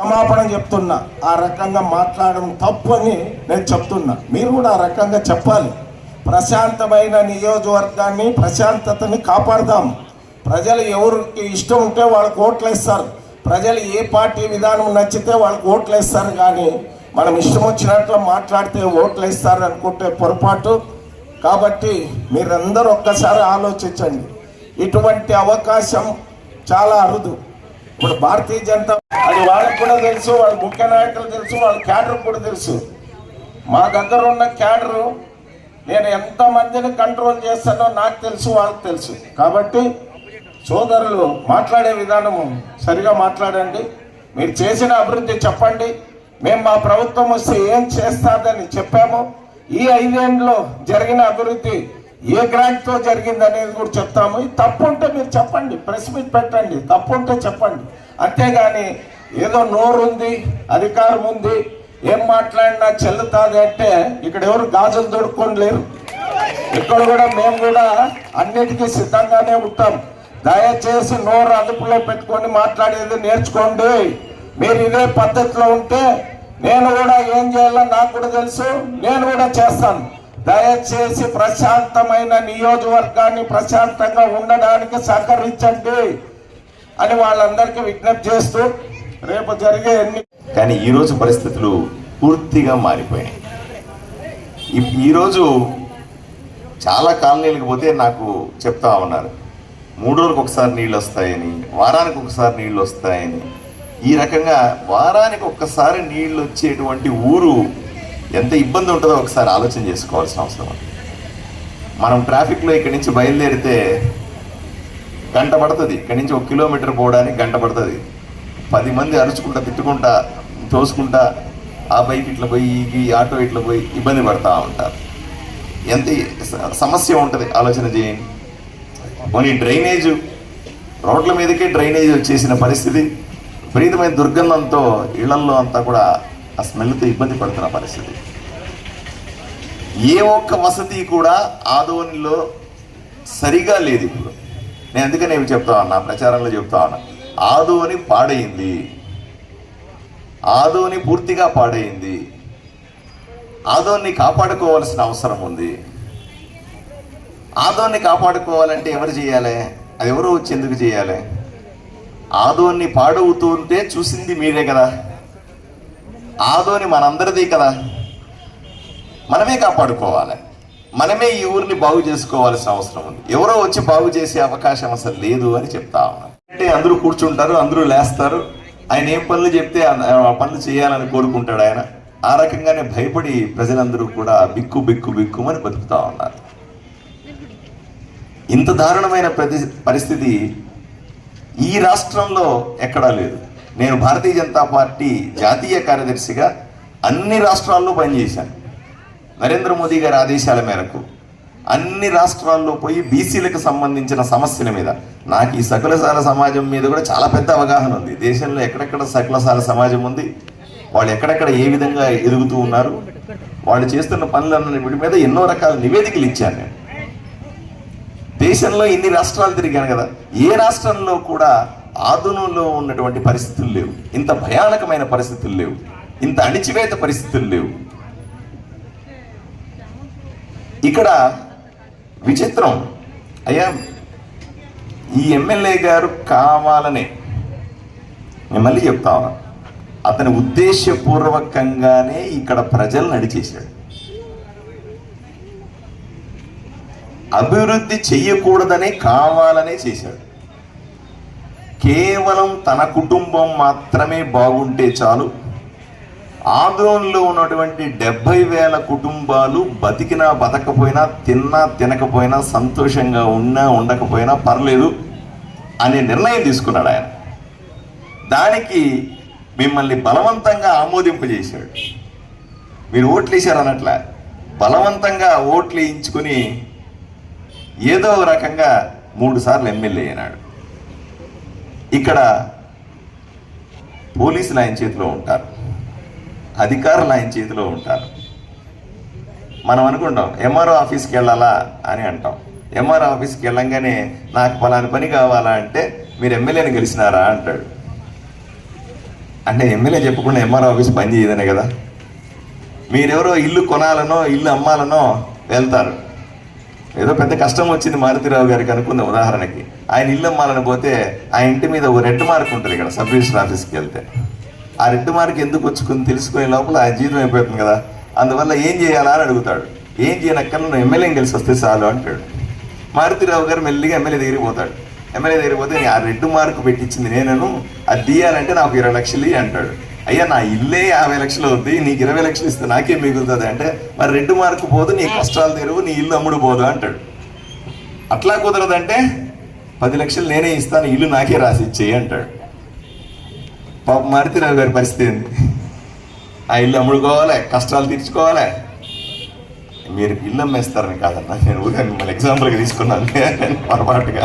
క్షమాపణ చెప్తున్నా. ఆ రకంగా మాట్లాడడం తప్పు అని నేను చెప్తున్నా. మీరు కూడా ఆ రకంగా చెప్పాలి. ప్రశాంతమైన నియోజకవర్గాన్ని ప్రశాంతతని కాపాడదాం. ప్రజలు ఎవరికి ఇష్టం ఉంటే వాళ్ళకి ఓట్లు వేస్తారు ప్రజలు ఏ పార్టీ విధానం నచ్చితే వాళ్ళకి ఓట్లు వేస్తారు కానీ మనం ఇష్టం వచ్చినట్లు మాట్లాడితే ఓట్లు వేస్తారు అనుకుంటే పొరపాటు. కాబట్టి మీరందరూ ఒక్కసారి ఆలోచించండి. ఇటువంటి అవకాశం చాలా అరుదు. ఇప్పుడు భారతీయ జనతా అది వాళ్ళకు కూడా తెలుసు వాళ్ళ ముఖ్య నాయకులు తెలుసు వాళ్ళ క్యాడర్ కూడా తెలుసు. మా దగ్గర ఉన్న క్యాడరు నేను ఎంత మందిని కంట్రోల్ చేస్తానో నాకు తెలుసు వాళ్ళకి తెలుసు. కాబట్టి సోదరులు మాట్లాడే విధానము సరిగా మాట్లాడండి. మీరు చేసిన అభివృద్ధి చెప్పండి. మేము మా ప్రభుత్వం వస్తే ఏం చేస్తాదని చెప్పాము. ఈ ఐదేళ్ళలో జరిగిన అభివృద్ధి ఏ గ్రాంట్తో జరిగింది అనేది కూడా చెప్తాము. తప్పు ఉంటే మీరు చెప్పండి. ప్రెస్ మీట్ పెట్టండి. తప్పు ఉంటే చెప్పండి. అంతేగాని ఏదో నోరు ఉంది అధికారం ఉంది ఏం మాట్లాడినా చెల్లుతాది అంటే ఇక్కడ ఎవరు గాజులు దొరుకుకొని లేరు. ఇక్కడ కూడా మేము కూడా అన్నిటికీ సిద్ధంగానే ఉంటాం. దయచేసి నోరు అదుపులో పెట్టుకొని మాట్లాడేది నేర్చుకోండి. మీరు ఇదే పద్ధతిలో ఉంటే నేను కూడా ఏం చేయాలో నాకు కూడా తెలుసు. నేను కూడా చేస్తాను. దయచేసి ప్రశాంతమైన నియోజకవర్గాన్ని ప్రశాంతంగా ఉండడానికి సహకరించండి అని వాళ్ళందరికీ విజ్ఞప్తి చేస్తూ రేపు జరిగే ఎన్ని కానీ ఈరోజు పరిస్థితులు పూర్తిగా మారిపోయాయి ఈరోజు చాలా కాలనీలకు పోతే నాకు చెప్తా ఉన్నారు. మూడు రోజులకు ఒకసారి నీళ్ళు వస్తాయని వారానికి ఒకసారి నీళ్ళు వస్తాయని. ఈ రకంగా వారానికి ఒక్కసారి నీళ్ళు వచ్చేటువంటి ఊరు ఎంత ఇబ్బంది ఉంటుందో ఒకసారి ఆలోచన చేసుకోవాల్సిన అవసరం ఉంది. మనం ట్రాఫిక్లో ఇక్కడి నుంచి బయలుదేరితే గంట పడుతుంది. ఇక్కడి నుంచి ఒక కిలోమీటర్ పోవడానికి గంట పడుతుంది. పది మంది అరుచుకుంటా తిట్టుకుంటా తోసుకుంటా ఆ బైక్ ఇట్లా పోయి ఈ ఆటో ఇట్లా పోయి ఇబ్బంది పడతా ఉంటారు. ఎంత సమస్య ఉంటుంది ఆలోచన చేయండి. కొన్ని డ్రైనేజ్ రోడ్ల మీదకే డ్రైనేజ్ వచ్చేసిన పరిస్థితి. విపరీతమైన దుర్గంధంతో ఇళ్ళల్లో అంతా కూడా ఆ స్మెల్తో ఇబ్బంది పడుతున్న పరిస్థితి. ఏ ఒక్క వసతి కూడా ఆదోనిలో సరిగా లేదు ఇప్పుడు. నేను అందుకనే ఇవి చెప్తా ఉన్నా ప్రచారంలో చెప్తా ఉన్నా. ఆదోని పాడైంది. ఆదోని పూర్తిగా పాడైంది. ఆదోన్ని కాపాడుకోవాల్సిన అవసరం ఉంది. ఆదోన్ని కాపాడుకోవాలంటే ఎవరు చేయాలి? అది ఎవరు వచ్చి ఎందుకు చేయాలి? ఆదోన్ని పాడవుతుంటే చూసింది మీరే కదా. ఆదోని మనందరిది కదా. మనమే కాపాడుకోవాలి. మనమే ఈ ఊరిని బాగు చేసుకోవాల్సిన అవసరం ఉంది. ఎవరో వచ్చి బాగు చేసే అవకాశం అసలు లేదు అని చెప్తా ఉన్నాను అంటే అందరూ కూర్చుంటారు అందరూ లేస్తారు. ఆయన ఏం పనులు చెప్తే ఆ- ఆ పనులు చేయాలని కోరుకుంటాడు ఆయన. ఆ రకంగానే భయపడి ప్రజలందరూ కూడా బిక్కు బిక్కు బిక్కుమని బతుకుతా ఉన్నారు. ఇంత దారుణమైన ప్రతి పరిస్థితి ఈ రాష్ట్రంలో ఎక్కడా లేదు. నేను భారతీయ జనతా పార్టీ జాతీయ కార్యదర్శిగా అన్ని రాష్ట్రాల్లో పనిచేశాను. నరేంద్ర మోదీ గారి ఆదేశాల మేరకు అన్ని రాష్ట్రాల్లో పోయి బీసీలకు సంబంధించిన సమస్యల మీద నాకు ఈ సకలసాల సమాజం మీద కూడా చాలా పెద్ద అవగాహన ఉంది. దేశంలో ఎక్కడెక్కడ సకలసాల సమాజం ఉంది వాళ్ళు ఎక్కడెక్కడ ఏ విధంగా ఎదుగుతూ ఉన్నారు వాళ్ళు చేస్తున్న పనులన్న వీటి మీద ఎన్నో రకాల నివేదికలు ఇచ్చాను నేను. దేశంలో ఇన్ని రాష్ట్రాలు తిరిగాను కదా ఏ రాష్ట్రంలో కూడా ఆధునంలో ఉన్నటువంటి పరిస్థితులు లేవు. ఇంత భయానకమైన పరిస్థితులు లేవు. ఇంత అణిచివేత పరిస్థితులు లేవు. ఇక్కడ విచిత్రం. అయ్యా ఈ ఎమ్మెల్యే గారు కావాలనే నేను మళ్ళీ చెప్తా ఉన్నా. అతని ఉద్దేశపూర్వకంగానే ఇక్కడ ప్రజలను నడిచేశాడు అభివృద్ధి చెయ్యకూడదనే కావాలనే చేశాడు కేవలం తన కుటుంబం మాత్రమే బాగుంటే చాలు. ఆందోళనలో ఉన్నటువంటి డెబ్బై వేల కుటుంబాలు బతికినా బతకపోయినా తిన్నా తినకపోయినా సంతోషంగా ఉన్నా ఉండకపోయినా పర్లేదు అనే నిర్ణయం తీసుకున్నాడు ఆయన. దానికి మిమ్మల్ని బలవంతంగా ఆమోదింపజేశాడు. మీరు ఓట్లేశారు అన్నట్ల బలవంతంగా ఓట్లు వేయించుకుని ఏదో ఒక రకంగా మూడు సార్లు ఎమ్మెల్యే అయినాడు. ఇక్కడ పోలీసులు ఆయన చేతిలో ఉంటారు. అధికారులు ఆయన చేతిలో ఉంటారు. మనం అనుకుంటాం ఎంఆర్ఓ ఆఫీస్కి వెళ్ళాలా అని అంటాం. ఎంఆర్ఓ ఆఫీస్కి వెళ్ళంగానే నాకు పలాని పని కావాలా అంటే మీరు ఎమ్మెల్యేని గెలిచినారా అంటాడు. అంటే ఎమ్మెల్యే చెప్పకుండా ఎంఆర్ఓ ఆఫీస్ పని చేయదనే కదా. మీరెవరో ఇల్లు కొనాలనో ఇల్లు అమ్మాలనో వెళ్తారు. ఏదో పెద్ద కష్టం వచ్చింది మారుతిరావు గారికి అనుకుందాం ఉదాహరణకి. ఆయన ఇల్లు అమ్మాలని పోతే ఆ ఇంటి మీద ఓ రెడ్ మార్క్ ఉంటుంది ఇక్కడ సబ్ రిజిస్టర్ ఆఫీస్కి వెళ్తే. ఆ రెడ్ మార్క్ ఎందుకు వచ్చుకుని తెలుసుకునే లోపల ఆయన జీతం అయిపోతుంది కదా. అందువల్ల ఏం చేయాలా అని అడుగుతాడు. ఏం చేయనక్కర్ నువ్వు ఎమ్మెల్యేని కలిసి వస్తే చాలు అంటాడు. మారుతిరావు గారు మెల్లిగా ఎమ్మెల్యే దగ్గరికి పోతాడు. ఎమ్మెల్యే దగ్గరికి పోతే ఆ రెడ్ మార్క్ పెట్టించింది నేనను అది తీయాలంటే నాకు ఇరవై లక్షలు అంటాడు. అయ్యా నా ఇల్లే యాభై లక్షలు అవుద్ది నీకు ఇరవై లక్షలు ఇస్తే నాకేం మిగులుతుంది అంటే మరి రెండు మార్కు పోదు నీ కష్టాలు తెరువు నీ ఇల్లు అమ్ముడు పోదు అంటాడు. అట్లా కుదరదంటే పది లక్షలు నేనే ఇస్తాను ఇల్లు నాకే రాసి ఇచ్చేయి అంటాడు. పాప మారుతిరావు గారి పరిస్థితి ఏంది? ఆ ఇల్లు అమ్ముడుకోవాలి కష్టాలు తీర్చుకోవాలి? మీరు ఇల్లు అమ్మేస్తారని కాదన్నా నేను ఊరికే మిమ్మల్ని ఎగ్జాంపుల్గా తీసుకున్నాను పొరపాటుగా.